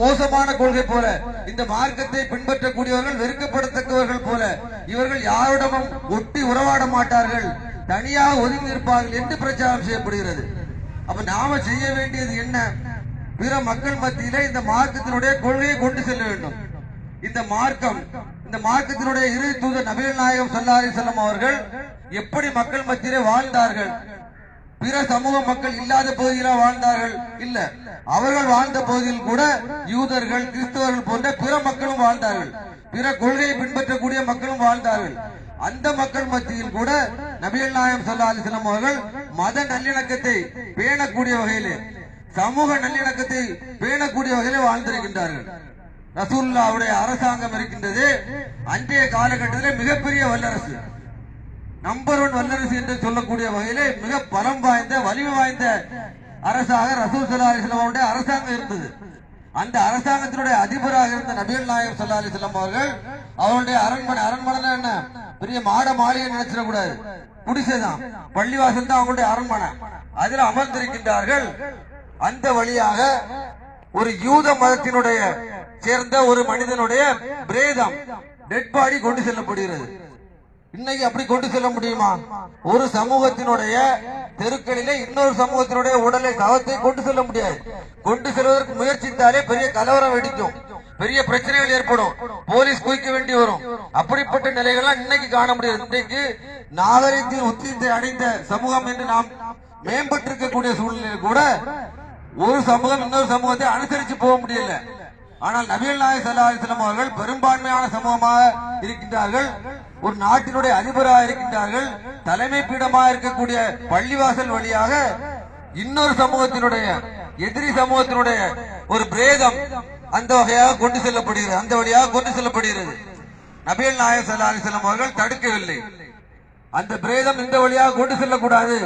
மோசமான கொள்கை போல இந்த மார்க்கத்தை பின்பற்றக்கூடியவர்கள் வெறுக்கப்படுத்தக்கவர்கள் போல இவர்கள் யாரிடமும் ஒட்டி உறவாட மாட்டார்கள். தனியாக ஒதுங்கி இருப்பார்கள் என்று பிரச்சாரம் செய்யப்படுகிறது. அப்ப நாம செய்ய வேண்டியது என்ன? பிற மக்கள் மத்தியிலே இந்த மார்க்கத்தினுடைய கொள்கையை கொண்டு செல்ல வேண்டும். இந்த மார்க்கம் இந்த மார்க்கத்தினுடைய இறுதி தூதர் நபீல் நாயகம் சல்லாரி செல்லம் அவர்கள் எப்படி மக்கள் மத்தியிலே வாழ்ந்தார்கள்? பிற சமூக மக்கள் இல்லாத பகுதியில வாழ்ந்தார்கள். இல்ல அவர்கள் வாழ்ந்த பகுதியில் கூட யூதர்கள் கிறிஸ்தவர்கள் போன்ற பிற மக்களும் வாழ்ந்தார்கள். பிற கொள்கையை பின்பற்றக்கூடிய மக்களும் வாழ்ந்தார்கள். அந்த மக்கள் மத்தியில் கூட நபிகள் நாயம் சொல்லாத அலிஸ்லாம் அவர்கள் மத நல்லிணக்கத்தை பேணக்கூடிய வகையிலே சமூக நல்லிணக்கத்தை பேணக்கூடிய வகையிலே வாழ்ந்திருக்கின்றார்கள். ரசூல்லாவுடைய அரசாங்கம் இருக்கின்றது. அன்றைய காலகட்டத்தில் மிகப்பெரிய வல்லரசு. நம்பர் ஒன் வல்லரசு என்று சொல்லக்கூடிய வகையிலே மிக பலம் வாய்ந்த வலிமை வாய்ந்த அரசாக ரசூல் சல்லா அலிஸ்லாமுடைய அரசாங்கம் இருந்தது. அந்த அரசாங்கத்தினுடைய அதிபராக இருந்த நபிகள் நாயகம் சல்லா அலிஸ்லாம் அவர்கள் அவருடைய அரண்மனை அரண்மனை என்ன? பெரிய மாட மாளிகை நினைச்சிடக்கூடாது குடிசைதான் பள்ளிவாசல் தான் அவங்களுடைய அரண்மனை. அதில் அமர்ந்திருக்கின்றார்கள். அந்த வழியாக ஒரு யூத மதத்தினுடைய சேர்ந்த ஒரு மனிதனுடைய பிரேதம் டெட் பாடி கொண்டு செல்லப்படுகிறது. இன்னைக்கு அப்படி கொண்டு செல்ல முடியுமா? ஒரு சமூகத்தினுடைய தெருக்களிலே இன்னொரு சமூகத்தினுடைய உடலை சவத்தை கொண்டு செல்ல முடியாது. கொண்டு செல்வதற்கு முயற்சித்தாலே பெரிய கலவரம் வெடிக்கும். பெரிய பிரச்சனைகள் ஏற்படும். போலீஸ் குவிக்க வேண்டி வரும். அப்படிப்பட்ட நிலைகள்லாம் இன்னைக்கு காண முடியாது. இன்றைக்கு நாகரிகத்தின் உச்சத்தை அடைந்த சமூகம் என்று நாம் மேம்பட்டிருக்கக்கூடிய சூழ்நிலையில் கூட ஒரு சமூகம் இன்னொரு சமூகத்தை அனுசரிச்சு போக முடியல. ஆனால் நபீல் நாயக் சல்லா அவர்கள் பெரும்பான்மையான சமூகமாக இருக்கின்றார்கள். ஒரு நாட்டினுடைய அதிபராக இருக்கின்றார்கள். தலைமை பீடமாக இருக்கக்கூடிய பள்ளிவாசல் வழியாக இன்னொரு சமூகத்தினுடைய எதிரி சமூகத்தினுடைய ஒரு பிரேதம் அந்த வகையாக கொண்டு செல்லப்படுகிறது. அந்த வழியாக கொண்டு செல்லப்படுகிறது. நபீல் நாயக் சல்லா அலிஸ்லாம் அவர்கள் தடுக்கவில்லை. அந்த பிரேதம் இந்த வழியாக கொண்டு செல்லக்கூடாது.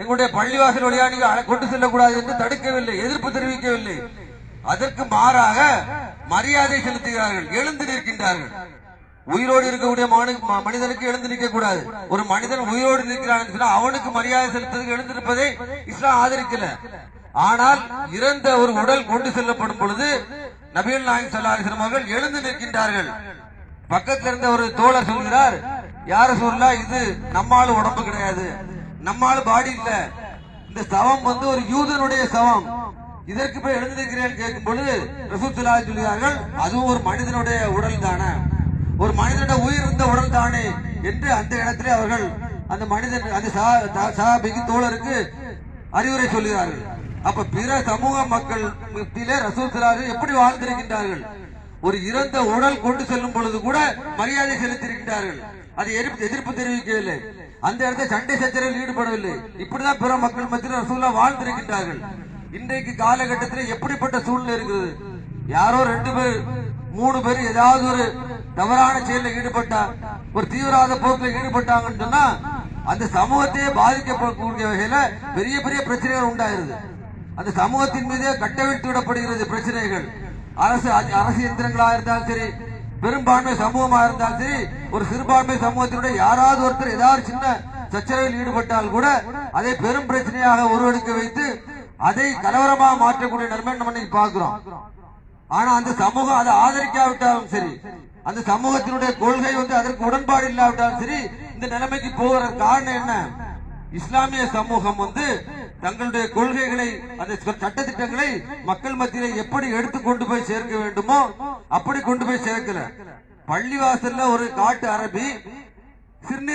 எங்களுடைய பள்ளிவாசல் வழியாக நீங்க கொண்டு செல்லக்கூடாது என்று தடுக்கவில்லை எதிர்ப்பு தெரிவிக்கவில்லை. அதற்கு மாறாக மரியாதை செலுத்துகிறார்கள் எழுந்து நிற்கின்றார்கள். உயிரோடு இருக்கக்கூடிய ம- மனிதனுக்கு எழுந்து நிற்க கூடாது ஒரு மனிதன் உயிரோடு நிற்கிறான் அவனுக்கு மரியாதை செலுத்துவதற்கு எழுந்திருப்பதை இஸ்லாம் ஆதரிக்கல. ஆனால் இறந்த ஒரு உடல் கொண்டு செல்லப்படும் பொழுது நபிகள் நாயக் ஸல்லல்லாஹு அவர்கள் எழுந்து நிற்கின்றார்கள். பக்கத்தில் இருந்த ஒரு தோழர் சொல்கிறார் யார சொல்லா இது நம்மால உடம்பு கிடையாது. நம்மால பாடி இல்ல. இந்த சவம் வந்து ஒரு யூதனுடைய சவம். இதற்கு போய் எழுந்திருக்கிறேன் கேட்கும் பொழுது ரசூத்துல்லா சொல்கிறார்கள் அதுவும் ஒரு மனிதனுடைய உடல் தானே. ஒரு மனிதனுடைய உயிர் இருந்த உடல் தானே என்று அந்த இடத்திலே அவர்கள் அந்த மனிதன் அந்த சஹா- சஹாபிக்கு தோழருக்கு அறிவுரை சொல்கிறார்கள். அப்ப பிற சமூக மக்கள் மத்தியிலே ரசூல் எப்படி வாழ்ந்திருக்கின்றார்கள்? ஒரு இறந்த உடல் கொண்டு செல்லும் பொழுது கூட மரியாதை செலுத்தியிருக்கிறார்கள் அது எதிர்ப்பு எதிர்ப்பு தெரிவிக்கவில்லை. அந்த இடத்த சண்டை சச்சரவில் ஈடுபடவில்லை. இப்படிதான் பிற மக்கள் மத்தியில் ரசூல்லா வாழ்ந்திருக்கின்றார்கள். இன்றைக்கு காலகட்டத்தில் எப்படிப்பட்ட சூழ்நிலை இருக்குது? யாரோ ரெண்டு பேர் மூணு பேர் ஏதாவது ஒரு தவறான செயலில் ஈடுபட்டா ஒரு தீவிரவாத போக்கில் ஈடுபட்டாங்கன்னு சொன்னா அந்த சமூகத்தையே பாதிக்கப்படக்கூடிய வகையில பெரிய பெரிய பிரச்சனைகள் உண்டாயிருது. அந்த சமூகத்தின் மீதே கட்டவிழ்த்து விடப்படுகிறது பிரச்சனைகள். அரசு அரசு இயந்திரங்களா இருந்தாலும் சரி பெரும்பான்மை சமூகமா இருந்தாலும் சரி ஒரு சிறுபான்மை சமூகத்தினுடைய யாராவது ஒருத்தர் ஏதாவது சின்ன சச்சரவில் ஈடுபட்டால் கூட அதை பெரும் பிரச்சனையாக உருவெடுக்க வைத்து அதை கலவரமாக மாற்றக்கூடிய நிலைமை நம்ம இன்னைக்கு பார்க்கிறோம். ஆனா அந்த சமூகம் அதை ஆதரிக்காவிட்டாலும் சரி அந்த சமூகத்தினுடைய கொள்கை வந்து அதற்கு உடன்பாடு இல்லாவிட்டாலும் சரி இந்த நிலைமைக்கு போகிற காரணம் என்ன? இஸ்லாமிய சமூகம் வந்து தங்களுடைய கொள்கைகளை அந்த சட்டத்திட்டங்களை மக்கள் மத்தியில எப்படி எடுத்து கொண்டு போய் சேர்க்க வேண்டுமோ அப்படி கொண்டு போய் சேர்க்கல. பள்ளிவாசல்ல ஒரு காட்டு அரபி சிறுநீர்